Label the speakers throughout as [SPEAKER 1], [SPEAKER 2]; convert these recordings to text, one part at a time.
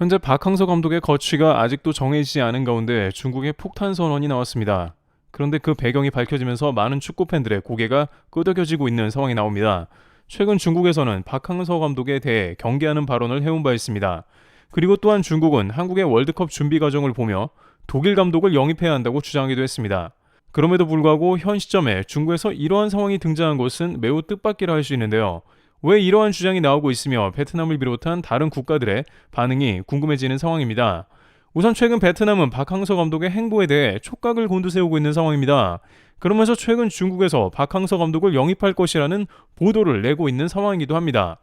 [SPEAKER 1] 현재 박항서 감독의 거취가 아직도 정해지지 않은 가운데 중국의 폭탄 선언이 나왔습니다. 그런데 그 배경이 밝혀지면서 많은 축구 팬들의 고개가 끄덕여지고 있는 상황이 나옵니다. 최근 중국에서는 박항서 감독에 대해 경계하는 발언을 해온 바 있습니다. 그리고 또한 중국은 한국의 월드컵 준비 과정을 보며 독일 감독을 영입해야 한다고 주장하기도 했습니다. 그럼에도 불구하고 현 시점에 중국에서 이러한 상황이 등장한 것은 매우 뜻밖이라 할 수 있는데요. 왜 이러한 주장이 나오고 있으며 베트남을 비롯한 다른 국가들의 반응이 궁금해지는 상황입니다. 우선 최근 베트남은 박항서 감독의 행보에 대해 촉각을 곤두세우고 있는 상황입니다. 그러면서 최근 중국에서 박항서 감독을 영입할 것이라는 보도를 내고 있는 상황이기도 합니다.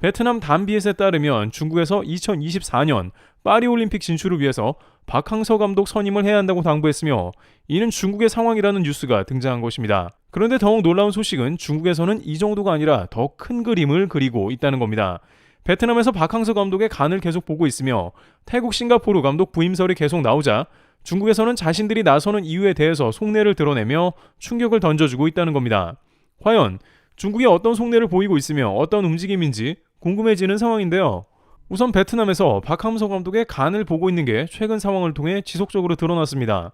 [SPEAKER 1] 베트남 단비엣에 따르면 중국에서 2024년 파리올림픽 진출을 위해서 박항서 감독 선임을 해야 한다고 당부했으며 이는 중국의 상황이라는 뉴스가 등장한 것입니다. 그런데 더욱 놀라운 소식은 중국에서는 이 정도가 아니라 더 큰 그림을 그리고 있다는 겁니다. 베트남에서 박항서 감독의 간을 계속 보고 있으며 태국 싱가포르 감독 부임설이 계속 나오자 중국에서는 자신들이 나서는 이유에 대해서 속내를 드러내며 충격을 던져주고 있다는 겁니다. 과연 중국이 어떤 속내를 보이고 있으며 어떤 움직임인지 궁금해지는 상황인데요. 우선 베트남에서 박항서 감독의 간을 보고 있는 게 최근 상황을 통해 지속적으로 드러났습니다.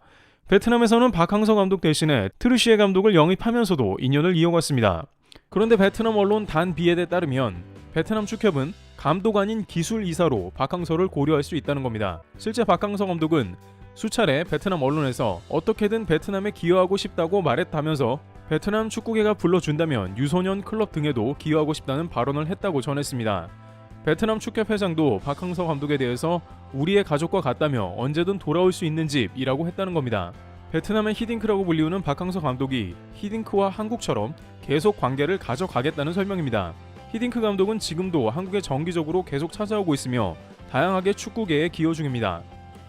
[SPEAKER 1] 베트남에서는 박항서 감독 대신에 트르시에 감독을 영입하면서도 인연을 이어갔습니다. 그런데 베트남 언론 단 비에에 따르면 베트남 축협은 감독 아닌 기술 이사로 박항서를 고려할 수 있다는 겁니다. 실제 박항서 감독은 수차례 베트남 언론에서 어떻게든 베트남에 기여하고 싶다고 말했다면서 베트남 축구계가 불러준다면 유소년 클럽 등에도 기여하고 싶다는 발언을 했다고 전했습니다. 베트남 축협 회장도 박항서 감독에 대해서 우리의 가족과 같다며 언제든 돌아올 수 있는 집이라고 했다는 겁니다. 베트남의 히딩크라고 불리우는 박항서 감독이 히딩크와 한국처럼 계속 관계를 가져가겠다는 설명입니다. 히딩크 감독은 지금도 한국에 정기적으로 계속 찾아오고 있으며 다양하게 축구계에 기여 중입니다.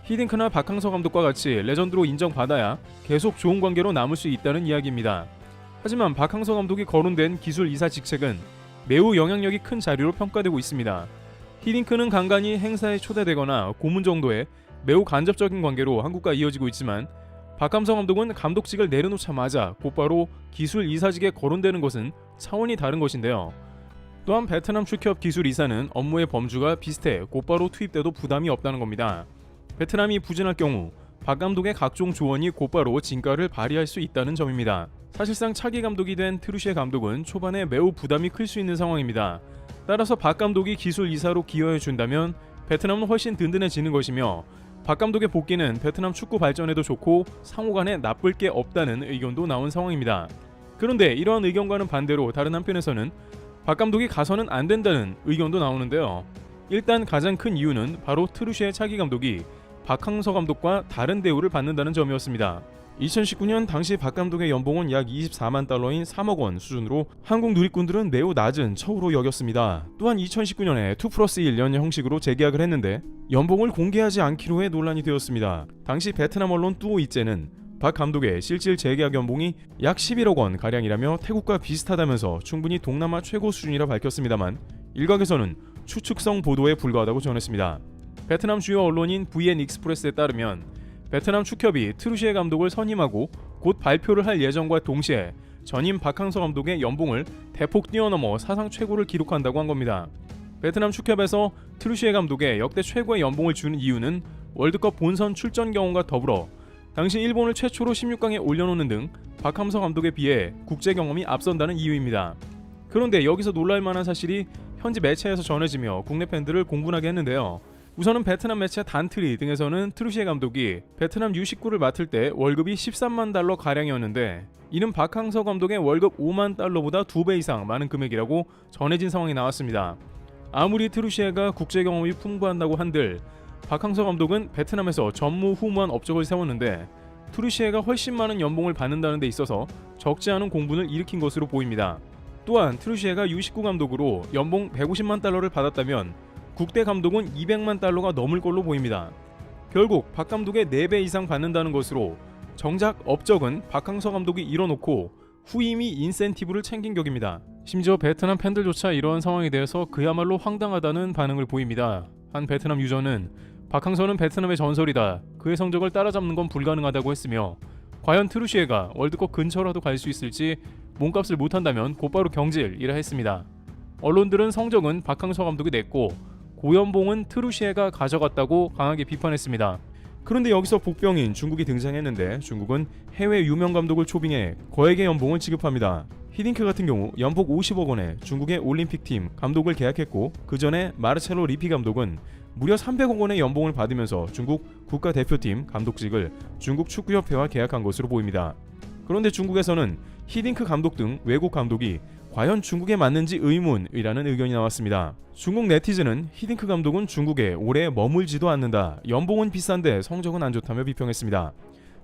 [SPEAKER 1] 히딩크나 박항서 감독과 같이 레전드로 인정받아야 계속 좋은 관계로 남을 수 있다는 이야기입니다. 하지만 박항서 감독이 거론된 기술 이사 직책은 매우 영향력이 큰 자리로 평가되고 있습니다. 히딩크는 간간히 행사에 초대되거나 고문 정도의 매우 간접적인 관계로 한국과 이어지고 있지만 박감성 감독은 감독직을 내려놓자마자 곧바로 기술 이사직에 거론되는 것은 차원이 다른 것인데요. 또한 베트남 축협 기술 이사는 업무의 범주가 비슷해 곧바로 투입돼도 부담이 없다는 겁니다. 베트남이 부진할 경우 박 감독의 각종 조언이 곧바로 진가를 발휘할 수 있다는 점입니다. 사실상 차기 감독이 된 트루시에 감독은 초반에 매우 부담이 클 수 있는 상황입니다. 따라서 박 감독이 기술 이사로 기여해 준다면 베트남은 훨씬 든든해지는 것이며 박 감독의 복귀는 베트남 축구 발전에도 좋고 상호간에 나쁠 게 없다는 의견도 나온 상황입니다. 그런데 이러한 의견과는 반대로 다른 한편에서는 박 감독이 가서는 안 된다는 의견도 나오는데요. 일단 가장 큰 이유는 바로 트루시의 차기 감독이 박항서 감독과 다른 대우를 받는다는 점이었습니다. 2019년 당시 박 감독의 연봉은 약 24만 달러인 3억 원 수준으로 한국 누리꾼들은 매우 낮은 처우로 여겼습니다. 또한 2019년에 2 플러스 1년 형식으로 재계약을 했는데 연봉을 공개하지 않기로 해 논란이 되었습니다. 당시 베트남 언론 뚜오 이제는 박 감독의 실질 재계약 연봉이 약 11억 원 가량이라며 태국과 비슷하다면서 충분히 동남아 최고 수준이라 밝혔습니다만 일각에서는 추측성 보도에 불과하다고 전했습니다. 베트남 주요 언론인 VN 익스프레스에 따르면 베트남 축협이 트루시에 감독을 선임하고 곧 발표를 할 예정과 동시에 전임 박항서 감독의 연봉을 대폭 뛰어넘어 사상 최고를 기록한다고 한 겁니다. 베트남 축협에서 트루시에 감독의 역대 최고의 연봉을 주는 이유는 월드컵 본선 출전 경험과 더불어 당시 일본을 최초로 16강에 올려놓는 등 박항서 감독에 비해 국제 경험이 앞선다는 이유입니다. 그런데 여기서 놀랄 만한 사실이 현지 매체에서 전해지며 국내 팬들을 공분하게 했는데요. 우선은 베트남 매체 단트리 등에서는 트루시에 감독이 베트남 U19를 맡을 때 월급이 13만 달러 가량이었는데 이는 박항서 감독의 월급 5만 달러보다 두배 이상 많은 금액이라고 전해진 상황이 나왔습니다. 아무리 트루시에가 국제 경험이 풍부한다고 한들 박항서 감독은 베트남에서 전무후무한 업적을 세웠는데 트루시에가 훨씬 많은 연봉을 받는다는 데 있어서 적지 않은 공분을 일으킨 것으로 보입니다. 또한 트루시에가 U19 감독으로 연봉 150만 달러를 받았다면 국대 감독은 200만 달러가 넘을 걸로 보입니다. 결국 박 감독의 4배 이상 받는다는 것으로 정작 업적은 박항서 감독이 이뤄놓고 후임이 인센티브를 챙긴 격입니다. 심지어 베트남 팬들조차 이러한 상황에 대해서 그야말로 황당하다는 반응을 보입니다. 한 베트남 유저는 박항서는 베트남의 전설이다. 그의 성적을 따라잡는 건 불가능하다고 했으며 과연 트루시에가 월드컵 근처라도 갈 수 있을지 몸값을 못한다면 곧바로 경질이라 했습니다. 언론들은 성적은 박항서 감독이 냈고 고연봉은 트루시에가 가져갔다고 강하게 비판했습니다. 그런데 여기서 복병인 중국이 등장했는데 중국은 해외 유명 감독을 초빙해 거액의 연봉을 지급합니다. 히딩크 같은 경우 연봉 50억 원에 중국의 올림픽팀 감독을 계약했고 그 전에 마르첼로 리피 감독은 무려 300억 원의 연봉을 받으면서 중국 국가대표팀 감독직을 중국 축구협회와 계약한 것으로 보입니다. 그런데 중국에서는 히딩크 감독 등 외국 감독이 과연 중국에 맞는지 의문이라는 의견이 나왔습니다. 중국 네티즌은 히딩크 감독은 중국에 오래 머물지도 않는다. 연봉은 비싼데 성적은 안 좋다며 비평했습니다.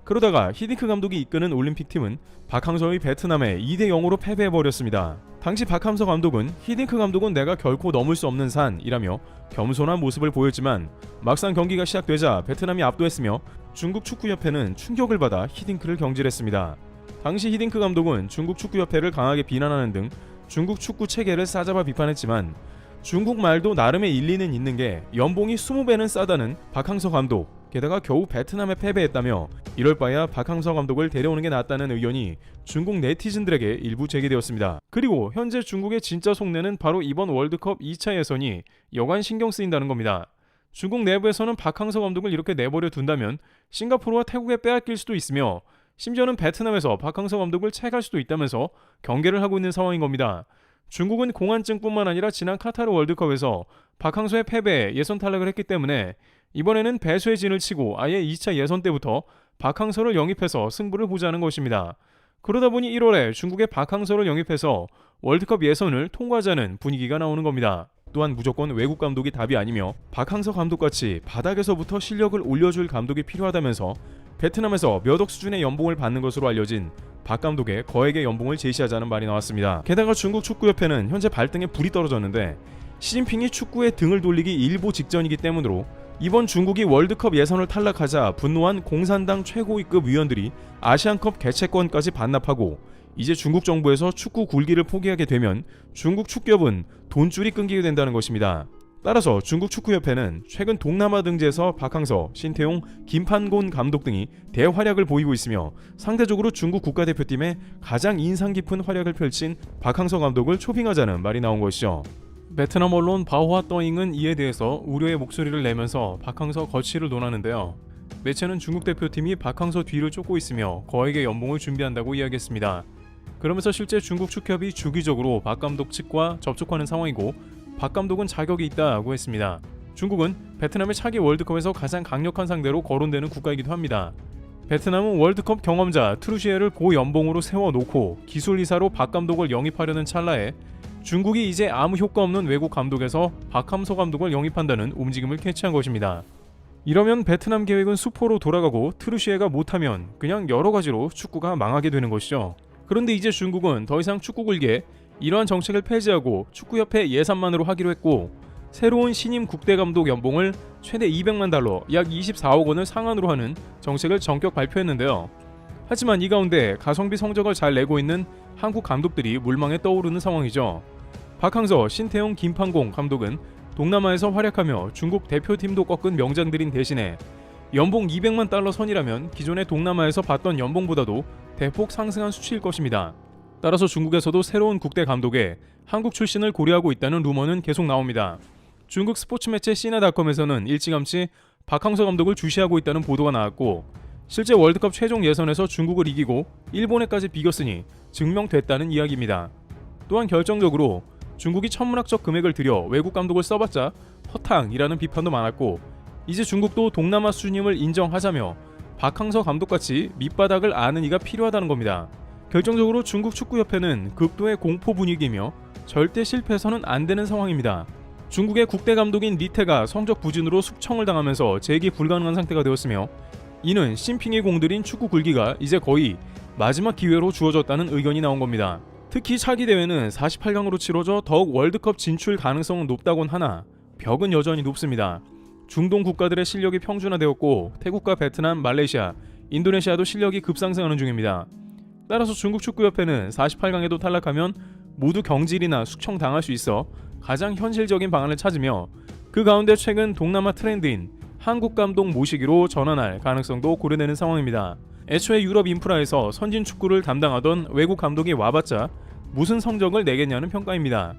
[SPEAKER 1] 그러다가 히딩크 감독이 이끄는 올림픽팀은 박항서의 베트남에 2대 0으로 패배해버렸습니다. 당시 박항서 감독은 히딩크 감독은 내가 결코 넘을 수 없는 산이라며 겸손한 모습을 보였지만 막상 경기가 시작되자 베트남이 압도했으며 중국 축구협회는 충격을 받아 히딩크를 경질했습니다. 당시 히딩크 감독은 중국 축구협회를 강하게 비난하는 등 중국 축구 체계를 싸잡아 비판했지만 중국 말도 나름의 일리는 있는 게 연봉이 20배는 싸다는 박항서 감독 게다가 겨우 베트남에 패배했다며 이럴 바야 박항서 감독을 데려오는 게 낫다는 의견이 중국 네티즌들에게 일부 제기되었습니다. 그리고 현재 중국의 진짜 속내는 바로 이번 월드컵 2차 예선이 여간 신경 쓰인다는 겁니다. 중국 내부에서는 박항서 감독을 이렇게 내버려 둔다면 싱가포르와 태국에 빼앗길 수도 있으며 심지어는 베트남에서 박항서 감독을 채갈 수도 있다면서 경계를 하고 있는 상황인 겁니다. 중국은 공안증뿐만 아니라 지난 카타르 월드컵에서 박항서의 패배에 예선 탈락을 했기 때문에 이번에는 배수의 진을 치고 아예 2차 예선 때부터 박항서를 영입해서 승부를 보자는 것입니다. 그러다 보니 1월에 중국의 박항서를 영입해서 월드컵 예선을 통과하자는 분위기가 나오는 겁니다. 또한 무조건 외국 감독이 답이 아니며 박항서 감독같이 바닥에서부터 실력을 올려줄 감독이 필요하다면서 베트남에서 몇 억 수준의 연봉을 받는 것으로 알려진 박 감독의 거액의 연봉을 제시하자는 말이 나왔습니다. 게다가 중국 축구협회는 현재 발등에 불이 떨어졌는데 시진핑이 축구에 등을 돌리기 일보 직전이기 때문으로 이번 중국이 월드컵 예선을 탈락하자 분노한 공산당 최고위급 위원들이 아시안컵 개최권까지 반납하고 이제 중국 정부에서 축구 굴기를 포기하게 되면 중국 축협은 돈줄이 끊기게 된다는 것입니다. 따라서 중국 축구협회는 최근 동남아 등지에서 박항서, 신태용, 김판곤 감독 등이 대활약을 보이고 있으며 상대적으로 중국 국가대표팀에 가장 인상 깊은 활약을 펼친 박항서 감독을 초빙하자는 말이 나온 것이죠. 베트남 언론 바오화 떠잉은 이에 대해서 우려의 목소리를 내면서 박항서 거취를 논하는데요. 매체는 중국 대표팀이 박항서 뒤를 쫓고 있으며 거액의 연봉을 준비한다고 이야기했습니다. 그러면서 실제 중국 축협이 주기적으로 박 감독 측과 접촉하는 상황이고 박 감독은 자격이 있다고 했습니다. 중국은 베트남의 차기 월드컵에서 가장 강력한 상대로 거론되는 국가이기도 합니다. 베트남은 월드컵 경험자 트루시에를 고연봉으로 세워놓고 기술이사로 박 감독을 영입하려는 찰나에 중국이 이제 아무 효과 없는 외국 감독에서 박함서 감독을 영입한다는 움직임을 캐치한 것입니다. 이러면 베트남 계획은 수포로 돌아가고 트루시에가 못하면 그냥 여러 가지로 축구가 망하게 되는 것이죠. 그런데 이제 중국은 더 이상 축구 굴게 이러한 정책을 폐지하고 축구협회 예산만으로 하기로 했고 새로운 신임 국대 감독 연봉을 최대 200만 달러, 약 24억 원을 상한으로 하는 정책을 전격 발표했는데요. 하지만 이 가운데 가성비 성적을 잘 내고 있는 한국 감독들이 물망에 떠오르는 상황이죠. 박항서, 신태용, 김판공 감독은 동남아에서 활약하며 중국 대표팀도 꺾은 명장들인 대신에 연봉 200만 달러 선이라면 기존의 동남아에서 받던 연봉보다도 대폭 상승한 수치일 것입니다. 따라서 중국에서도 새로운 국대 감독에 한국 출신을 고려하고 있다는 루머는 계속 나옵니다. 중국 스포츠 매체 시나닷컴에서는 일찌감치 박항서 감독을 주시하고 있다는 보도가 나왔고 실제 월드컵 최종 예선에서 중국을 이기고 일본에까지 비겼으니 증명됐다는 이야기입니다. 또한 결정적으로 중국이 천문학적 금액을 들여 외국 감독을 써봤자 허탕이라는 비판도 많았고 이제 중국도 동남아 수준임을 인정하자며 박항서 감독같이 밑바닥을 아는 이가 필요하다는 겁니다. 결정적으로 중국 축구협회는 극도의 공포 분위기이며 절대 실패해서는 안 되는 상황입니다. 중국의 국대 감독인 리테가 성적 부진으로 숙청을 당하면서 재기 불가능한 상태가 되었으며 이는 심핑이 공들인 축구 굴기가 이제 거의 마지막 기회로 주어졌다는 의견이 나온 겁니다. 특히 차기 대회는 48강으로 치러져 더욱 월드컵 진출 가능성은 높다곤 하나 벽은 여전히 높습니다. 중동 국가들의 실력이 평준화되었고 태국과 베트남, 말레이시아, 인도네시아도 실력이 급상승하는 중입니다. 따라서 중국 축구협회는 48강에도 탈락하면 모두 경질이나 숙청당할 수 있어 가장 현실적인 방안을 찾으며 그 가운데 최근 동남아 트렌드인 한국 감독 모시기로 전환할 가능성도 고려되는 상황입니다. 애초에 유럽 인프라에서 선진 축구를 담당하던 외국 감독이 와봤자 무슨 성적을 내겠냐는 평가입니다.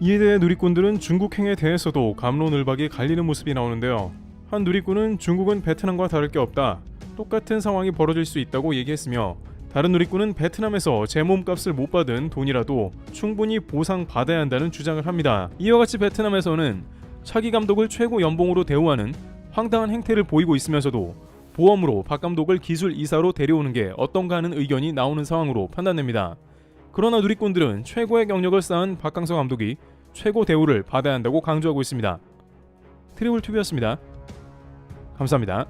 [SPEAKER 1] 이에 대해 누리꾼들은 중국행에 대해서도 감론을박이 갈리는 모습이 나오는데요. 한 누리꾼은 중국은 베트남과 다를 게 없다. 똑같은 상황이 벌어질 수 있다고 얘기했으며 다른 누리꾼은 베트남에서 제 몸값을 못 받은 돈이라도 충분히 보상받아야 한다는 주장을 합니다. 이와 같이 베트남에서는 차기 감독을 최고 연봉으로 대우하는 황당한 행태를 보이고 있으면서도 보험으로 박 감독을 기술 이사로 데려오는 게 어떤가 하는 의견이 나오는 상황으로 판단됩니다. 그러나 누리꾼들은 최고의 경력을 쌓은 박강서 감독이 최고 대우를 받아야 한다고 강조하고 있습니다. 트리블 튜브였습니다. 감사합니다.